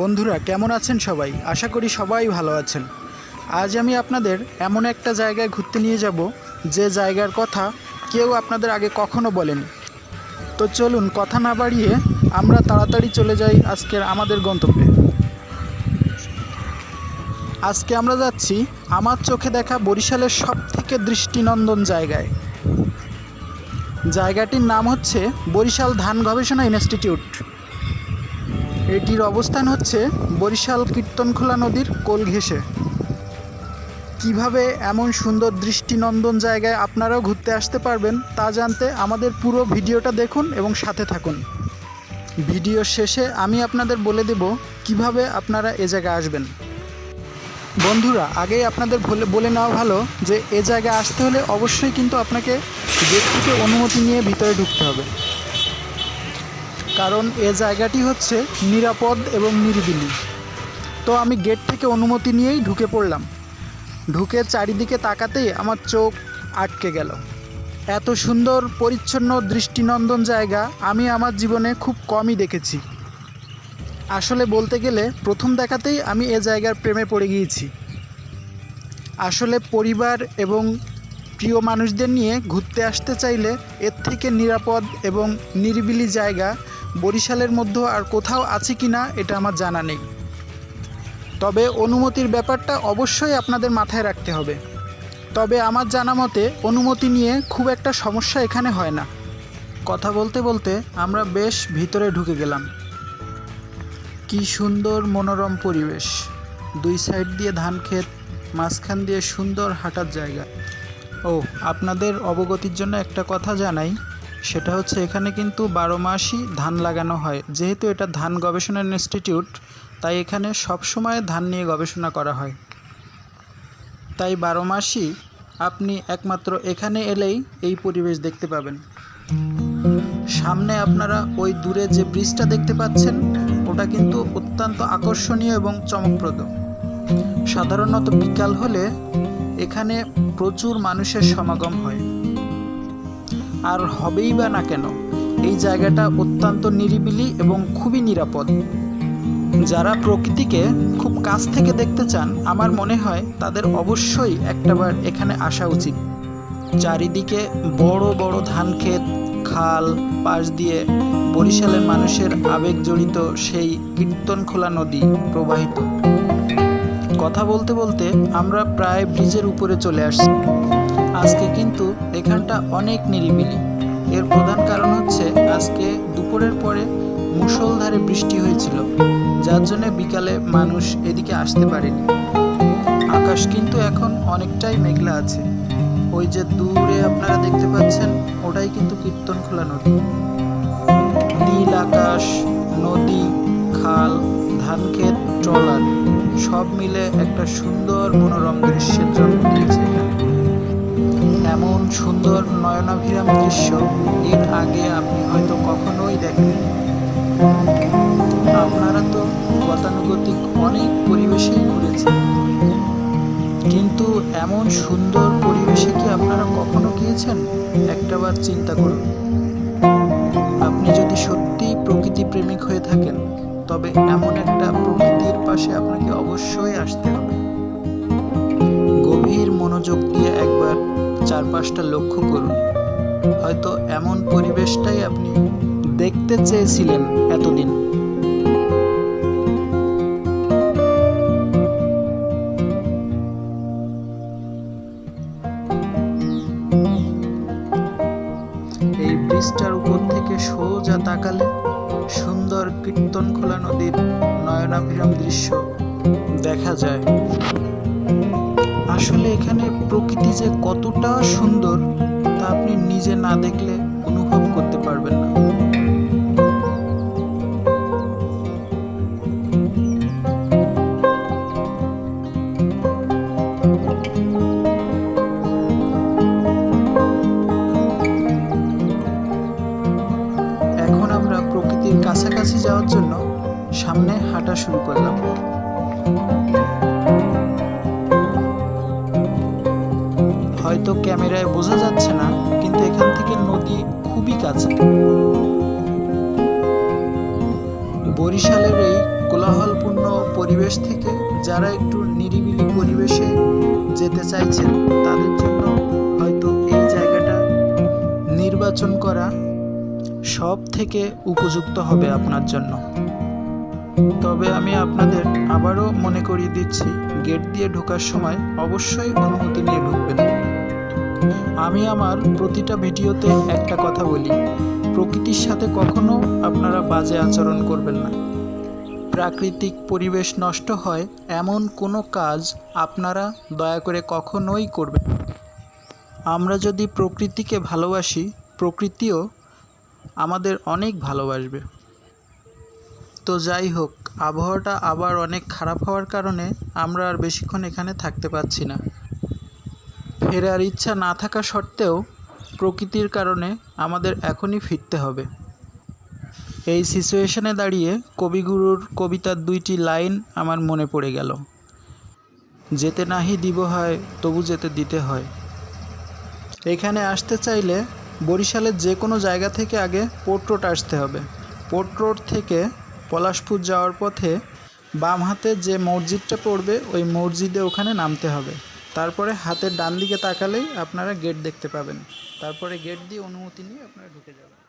বন্ধুরা, কেমন আছেন সবাই? আশা করি সবাই ভালো আছেন। আজ আমি আপনাদের এমন একটা জায়গায় ঘুরতে নিয়ে যাব, যে জায়গার কথা কেউ আপনাদের আগে কখনো বলেনি। তো চলুন, কথা না বাড়িয়ে আমরা তাড়াতাড়ি চলে যাই আজকের আমাদের গন্তব্যে। আজকে আমরা যাচ্ছি আমার চোখে দেখা বরিশালের সব থেকে দৃষ্টিনন্দন জায়গায়। জায়গাটির নাম হচ্ছে বরিশাল ধান গবেষণা ইনস্টিটিউট। এটির অবস্থান হচ্ছে বরিশাল কীর্তনখোলা নদীর কোল ঘেঁষে। কীভাবে এমন সুন্দর দৃষ্টিনন্দন জায়গায় আপনারাও ঘুরতে আসতে পারবেন তা জানতে আমাদের পুরো ভিডিওটা দেখুন এবং সাথে থাকুন। ভিডিও শেষে আমি আপনাদের বলে দেব কীভাবে আপনারা এ জায়গায় আসবেন। বন্ধুরা, আগেই আপনাদের বলে নেওয়া ভালো যে এ জায়গায় আসতে হলে অবশ্যই কিন্তু আপনাকে গেট থেকে অনুমতি নিয়ে ভিতরে ঢুকতে হবে। কারণ এ জায়গাটি হচ্ছে নিরাপদ এবং নিরিবিলি। তো আমি গেট থেকে অনুমতি নিয়েই ঢুকে পড়লাম। ঢুকে চারিদিকে তাকাতেই আমার চোখ আটকে গেল। এত সুন্দর, পরিচ্ছন্ন, দৃষ্টিনন্দন জায়গা আমি আমার জীবনে খুব কমই দেখেছি। আসলে বলতে গেলে প্রথম দেখাতেই আমি এ জায়গার প্রেমে পড়ে গিয়েছি। আসলে পরিবার এবং প্রিয় মানুষদের নিয়ে ঘুরতে আসতে চাইলে এর থেকে নিরাপদ এবং নিরিবিলি জায়গা বরিশালের মধ্যে আর কোথাও আছে কি না, এটা আমার জানা নেই। তবে অনুমতির ব্যাপারটা অবশ্যই আপনাদের মাথায় রাখতে হবে। তবে আমার জানা মতে, অনুমতি নিয়ে খুব একটা সমস্যা এখানে হয় না। কথা বলতে বলতে আমরা বেশ ভিতরে ঢুকে গেলাম। কি সুন্দর মনোরম পরিবেশ। দুই সাইড দিয়ে ধান ক্ষেত, মাঝখান দিয়ে সুন্দর হাঁটার জায়গা। ও আপনাদের অবগতির জন্য একটা কথা জানাই। সেটা হচ্ছে এখানে কিন্তু বারো মাসই ধান লাগানো হয়। যেহেতু এটা ধান গবেষণা ইনস্টিটিউট, তাই এখানে সবসময় ধান নিয়ে গবেষণা করা হয়। তাই বারো মাসই আপনি একমাত্র এখানে এলেই এই পরিবেশ দেখতে পাবেন। সামনে আপনারা ওই দূরে যে ব্রিজটা দেখতে পাচ্ছেন, ওটা কিন্তু অত্যন্ত আকর্ষণীয় এবং চমকপ্রদ। সাধারণত বিকাল হলে এখানে প্রচুর মানুষের সমাগম হয়। আর হবেই বা না কেন, এই জায়গাটা অত্যন্ত নিরিবিলি এবং খুবই নিরাপদ। যারা প্রকৃতিকে খুব কাছ থেকে দেখতে চান, আমার মনে হয় তাদের অবশ্যই একটাবার এখানে আসা উচিত। চারিদিকে বড় বড় ধান ক্ষেত, খাল, পাশ দিয়ে বরিশালের মানুষের আবেগ জড়িত সেই কীর্তনখোলা নদী প্রবাহিত। কথা বলতে বলতে আমরা প্রায় ব্রিজের উপরে চলে আসছি। আজকে কিন্তু এখানটা অনেক নিরিবিলি। এর প্রধান কারণ হচ্ছে আজকে দুপুরের পরে মুষলধারে বৃষ্টি হয়েছিল, যার জন্য বিকালে মানুষ এদিকে আসতে পারেনি। আকাশ কিন্তু এখন অনেকটাই মেঘলা আছে। ওই যে দূরে আপনারা দেখতে পাচ্ছেন, ওটাই কিন্তু কীর্তন খোলা নদী। নীল আকাশ, নদী, খাল, ধানক্ষেত, ট্রলার, সব মিলে একটা সুন্দর মনোরম দৃশ্যের জন্ম দিয়েছে। এমন সুন্দর নয়নাভিরাম দৃশ্য, এর আগে আপনি হয়তো কখনোই দেখেননি। আপনারা তো গতানুগতিক অনেক পরিবেশেই ঘুরেছেন। কিন্তু এমন সুন্দর পরিবেশে কি আপনারা কখনো গিয়েছেন? একটাবার চিন্তা করুন। আপনি যদি সত্যি প্রকৃতি প্রেমিক হয়ে থাকেন, তবে এমন একটা প্রকৃতির পাশে আপনাকে অবশ্যই আসতে হবে। চারপাশটা লক্ষ্য করুন। হয়তো এমন পরিবেশটাই আপনি দেখতে চেয়েছিলেন এতদিন। এই ব্রিজটার উপর থেকে সোজা তাকালে সুন্দর কীর্তনখোলা নদীর নয়নাভিরাম দৃশ্য দেখা যায়। আসলে এখানে প্রকৃতি যে কতটা সুন্দর, তা আপনি নিজে না দেখলে অনুভব করতে পারবেন না। এখন আমরা প্রকৃতির কাছাকাছি যাওয়ার জন্য সামনে হাঁটা শুরু করলাম। হয়তো ক্যামেরায় বোঝা যাচ্ছে না, কিন্তু এখান থেকে নদী খুবই কাছে। বরিশালের এই কোলাহলপূর্ণ পরিবেশ থেকে যারা একটু নিরিবিলি পরিবেশে যেতে চাইছেন, তাদের জন্য হয়তো এই জায়গাটা নির্বাচন করা সব থেকে উপযুক্ত হবে আপনার জন্য। তবে আমি আপনাদের আবারও মনে করিয়ে দিচ্ছি, গেট দিয়ে ঢোকার সময় অবশ্যই অনুমতি নিয়ে ঢুকবেন। আমি আমার প্রতিটা ভিডিওতে একটা কথা বলি। প্রকৃতির সাথে কখনো আপনারা বাজে আচরণ করবেন না। প্রাকৃতিক পরিবেশ নষ্ট হয় এমন কোনো কাজ আপনারা দয়া করে কখনোই করবেন। আমরা যদি প্রকৃতিকে ভালোবাসি, প্রকৃতিও আমাদের অনেক ভালোবাসবে। তো যাই হোক, আবহাওয়াটা আবার অনেক খারাপ হওয়ার কারণে আমরা আর বেশিক্ষণ এখানে থাকতে পারছি না। ফেরার ইচ্ছা না থাকা সত্ত্বেও প্রকৃতির কারণে আমাদের এখনই ফিরতে হবে। এই সিচুয়েশনে দাঁড়িয়ে কবিগুরুর কবিতার দুইটি লাইন আমার মনে পড়ে গেল। যেতে নাহি দিব হয়, তবু যেতে দিতে হয়। এখানে আসতে চাইলে বরিশালের যে কোনো জায়গা থেকে আগে পোর্ট রোড আসতে হবে। পোর্ট রোড থেকে পলাশপুর যাওয়ার পথে বাম হাতে যে মসজিদটা পড়বে, ওই মসজিদে ওখানে নামতে হবে। তারপরে হাতের ডান দিকে তাকালেই আপনারা গেট দেখতে পাবেন। তারপরে গেট দিয়ে অনুমতি নিয়ে আপনারা ঢুকে যাবেন।